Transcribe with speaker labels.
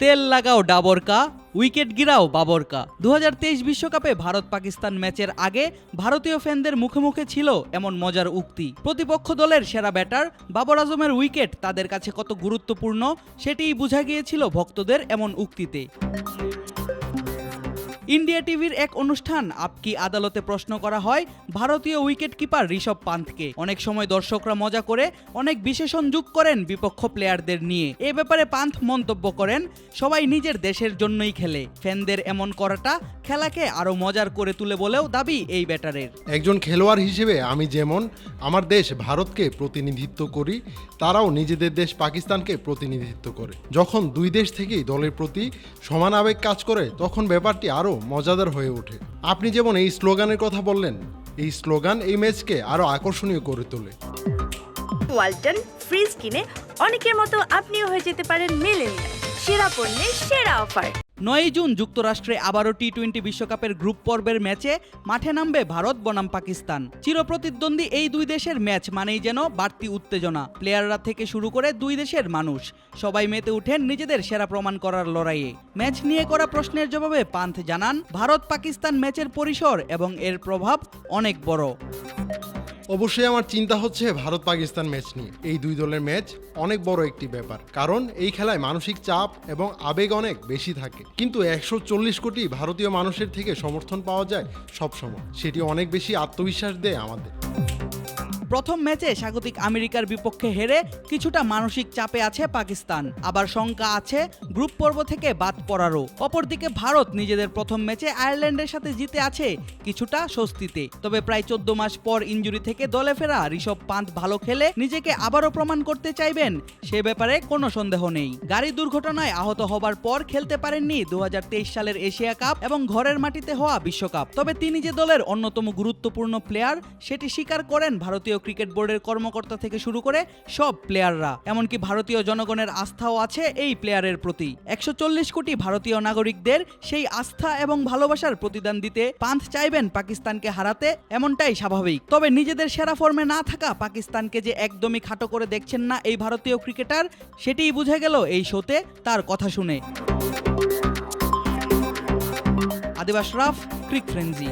Speaker 1: তেল লাগাও ডাবরকা, উইকেট গিরাও বাবরকা। দু বিশ্বকাপে ভারত পাকিস্তান ম্যাচের আগে ভারতীয় ফ্যানদের মুখে মুখে ছিল এমন মজার উক্তি। প্রতিপক্ষ দলের সেরা ব্যাটার বাবর আজমের উইকেট তাদের কাছে কত গুরুত্বপূর্ণ সেটিই বোঝা গিয়েছিল ভক্তদের এমন উক্তিতে। ইন্ডিয়া টিভির এক অনুষ্ঠান আপকি আদালতে প্রশ্ন করা হয় ভারতীয় উইকেট কিপার ঋষভ পান্থকে। অনেক সময় দর্শকরা মজা করে, অনেক বিশেষণ যোগ করেন বিপক্ষ প্লেয়ারদের নিয়ে। এ ব্যাপারে পান্থ মন্তব্য করেন, সবাই নিজের দেশের জন্যই খেলে। ফ্যানদের এমন করাটা খেলাকে আরও মজার করে তুলে বলেও দাবি এই ব্যাটারের।
Speaker 2: একজন খেলোয়াড় হিসেবে আমি যেমন আমার দেশ ভারতকে প্রতিনিধিত্ব করি, তারাও নিজেদের দেশ পাকিস্তানকে প্রতিনিধিত্ব করে। যখন দুই দেশ থেকেই দলের প্রতি সমান আবেগ কাজ করে, তখন ব্যাপারটি আরও মজাদার হয়ে ওঠে। আপনি যেমন এই স্লোগানের কথা বললেন, এই স্লোগান এই ম্যাচকে আরও আকর্ষণীয় করে তোলে।
Speaker 3: ওয়ালটন ফ্রিজ কিনে অনেকের মতো আপনিও হয়ে যেতে পারেন মেলেনিয়া সেরা পণ্যের সেরা অফার।
Speaker 1: নয়ই জুন যুক্তরাষ্ট্রে আবারও টি টোয়েন্টি বিশ্বকাপের গ্রুপ পর্বের ম্যাচে মাঠে নামবে ভারত, বনাম পাকিস্তান। চিরপ্রতিদ্বন্দ্বী এই দুই দেশের ম্যাচ মানেই যেন বাড়তি উত্তেজনা। প্লেয়াররা থেকে শুরু করে দুই দেশের মানুষ। সবাই মেতে উঠেন নিজেদের সেরা প্রমাণ করার লড়াইয়ে। ম্যাচ নিয়ে করা প্রশ্নের জবাবে পান্থ জানান ভারত পাকিস্তান ম্যাচের পরিসর এবং এর প্রভাব অনেক বড়।
Speaker 2: অবশ্যই আমার চিন্তা হচ্ছে ভারত পাকিস্তান ম্যাচ নিয়ে। এই দুই দলের ম্যাচ অনেক বড় একটি ব্যাপার। কারণ এই খেলায় মানসিক চাপ এবং আবেগ অনেক বেশি থাকে। কিন্তু একশো চল্লিশ কোটি ভারতীয় মানুষের থেকে সমর্থন পাওয়া যায় সবসময়। সেটি অনেক বেশি আত্মবিশ্বাস দেয় আমাদের।
Speaker 1: প্রথম ম্যাচে স্বাগতিক আমেরিকার বিপক্ষে হেরে কিছুটা মানসিক চাপে আছে পাকিস্তান। আবার শঙ্কা আছে গ্রুপ পর্ব থেকে বাদ পড়ারও। অপরদিকে ভারত নিজেদের প্রথম ম্যাচে আয়ারল্যান্ডের সাথে জিতে আছে কিছুটা স্বস্তিতে। তবে প্রায় চোদ্দ মাস পর ইঞ্জুরি থেকে দলে ফেরা ঋষভ পান্থ ভালো খেলে নিজেকে আবারও প্রমাণ করতে চাইবেন, সে ব্যাপারে কোনো সন্দেহ নেই। গাড়ি দুর্ঘটনায় আহত হবার পর খেলতে পারেননি দু হাজার তেইশ সালের এশিয়া কাপ এবং ঘরের মাটিতে হওয়া বিশ্বকাপ। তবে তিনি যে দলের অন্যতম গুরুত্বপূর্ণ প্লেয়ার, সেটি স্বীকার করেন ভারতীয় ক্রিকেট বোর্ডের কর্মকর্তা থেকে শুরু করে সব প্লেয়াররা, এমনকি ভারতীয় জনগণের আস্থাও আছে এই প্লেয়ারের প্রতি। একশো চল্লিশ কোটি ভারতীয় নাগরিকদের সেই আস্থা এবং ভালোবাসার প্রতিদান দিতে পান্থ চাইবেন পাকিস্তানকে হারাতে, এমনটাই স্বাভাবিক। তবে নিজেদের সেরা ফর্মে না থাকা পাকিস্তানকে যে একদমই খাটো করে দেখছেন না এই ভারতীয় ক্রিকেটার, সেটিই বুঝে গেল এই শোতে তার কথা শুনে। আদিবাস রাফ, ক্রিক ফ্রেন্সি।